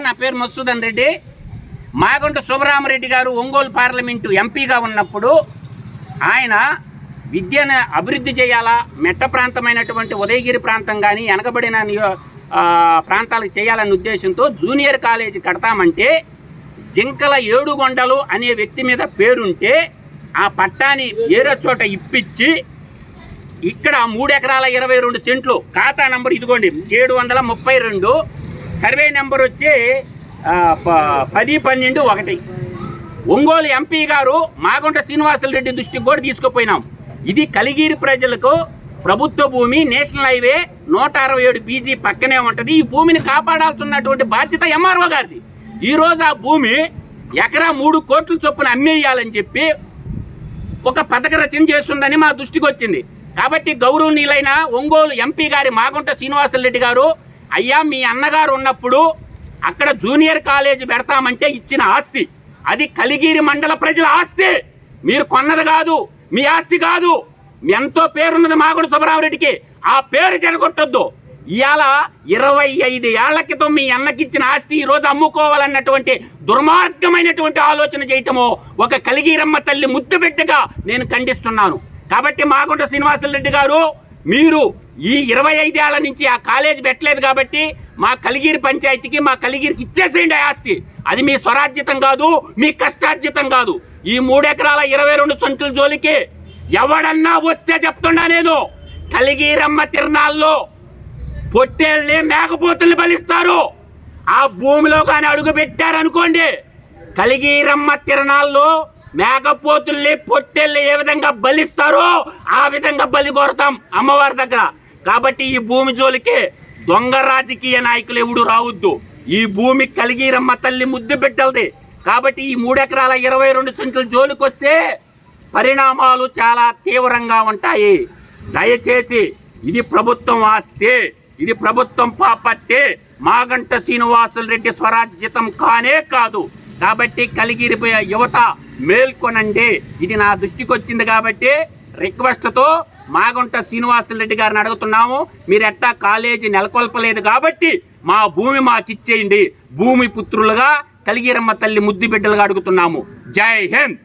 నా పేరు మసూదన్ రెడ్డి. మాగుంట సుబ్రహ్మరెడ్డి గారు ఒంగోలు పార్లమెంటు ఎంపీగా ఉన్నప్పుడు ఆయన విద్యను అభివృద్ధి చేయాలా మెట్ట ప్రాంతమైనటువంటి ఉదయగిరి ప్రాంతం కానీ వెనకబడిన ప్రాంతాలకు చేయాలనే ఉద్దేశంతో జూనియర్ కాలేజీ కడతామంటే జింకల ఏడుగొండలు అనే వ్యక్తి మీద పేరుంటే ఆ పట్టాని వేరే చోట ఇప్పించి ఇక్కడ మూడు ఎకరాల ఇరవై రెండు సెంట్లు ఖాతా నంబర్ ఇదిగోండి ఏడు వందల ముప్పై రెండు సర్వే నెంబర్ వచ్చి పది పన్నెండు ఒకటి. ఒంగోలు ఎంపీ గారు మాగుంట శ్రీనివాసులు రెడ్డి దృష్టికి కూడా తీసుకుపోయినాం. ఇది కలిగిరి ప్రజలకు ప్రభుత్వ భూమి నేషనల్ హైవే నూట అరవై ఏడు పీజీ పక్కనే ఉంటుంది. ఈ భూమిని కాపాడాల్సినటువంటి బాధ్యత ఎంఆర్ఓ గారిది. ఈరోజు ఆ భూమి ఎకరా మూడు కోట్ల చొప్పున అమ్మేయాలని చెప్పి ఒక పథక రచన చేస్తుందని మా దృష్టికి వచ్చింది. కాబట్టి గౌరవనీయులైన ఒంగోలు ఎంపీ గారి మాగుంట శ్రీనివాసరెడ్డి గారు అయ్యా మీ అన్నగారు ఉన్నప్పుడు అక్కడ జూనియర్ కాలేజీ పెడతామంటే ఇచ్చిన ఆస్తి. అది కలిగిరి మండల ప్రజల ఆస్తి. మీరు కొన్నది కాదు మీ ఆస్తి కాదు. ఎంతో పేరున్నది మాగుడు సుబ్బరామరెడ్డికి ఆ పేరు చెడగొట్టొద్దు ఇవాళ ఇరవై ఐదు ఏళ్ళ క్రితం మీ అన్నకిచ్చిన ఆస్తి ఈ రోజు అమ్ముకోవాలన్నటువంటి దుర్మార్గమైనటువంటి ఆలోచన చేయటము ఒక కలిగిరమ్మ తల్లి ముద్దు బిడ్డగా నేను ఖండిస్తున్నాను. కాబట్టి మాగుంట శ్రీనివాసరెడ్డి గారు మీరు ఈ ఇరవై ఐదేళ్ళ నుంచి ఆ కాలేజ్ పెట్టలేదు కాబట్టి మా కలిగిరి పంచాయతీకి మా కలిగిరికి ఇచ్చేసేయండి ఆస్తి. అది మీ స్వరాజ్యతం కాదు మీ కష్టార్జితం కాదు. ఈ మూడెకరాల ఇరవై రెండు సొంతల జోలికి ఎవడన్నా వస్తే చెప్తున్నా నేను. కలిగిరమ్మ తిరణాల్లో పొట్టేళ్ళని మేకపోతుల్ని బలిస్తారు. ఆ భూమిలో కానీ అడుగు పెట్టారనుకోండి కలిగిరమ్మ తిరణాల్లో మేకపోతుల్ని పొట్టెళ్ళు ఏ విధంగా బలిస్తారో ఆ విధంగా బలి కొడతాం అమ్మవారి దగ్గర. కాబట్టి ఈ భూమి జోలికి దొంగ రాజకీయ నాయకులు ఎవడు రావద్దు. ఈ భూమి కలిగిరమ్మ తల్లి ముద్దు పెట్టలది. కాబట్టి ఈ మూడెకరాల ఇరవై రెండు సెంట్ల జోలికొస్తే పరిణామాలు చాలా తీవ్రంగా ఉంటాయి. దయచేసి ఇది ప్రభుత్వం ఆస్తే ఇది ప్రభుత్వం పాపట్టే మాగంట శ్రీనివాసులు రెడ్డి స్వరాజ్యతం కానే కాదు. కాబట్టి కలిగిరిపోయే యువత మేల్కొనండి. ఇది నా దృష్టికి వచ్చింది కాబట్టి రిక్వెస్ట్తో మాగుంట శ్రీనివాసరెడ్డి గారిని అడుగుతున్నాము మీరు ఎట్టా కాలేజీ నెలకొల్పలేదు కాబట్టి మా భూమి మాకు ఇచ్చేయండి భూమి పుత్రులుగా కలిగిరమ్మ తల్లి ముద్దు బిడ్డలుగా అడుగుతున్నాము. జై హింద్!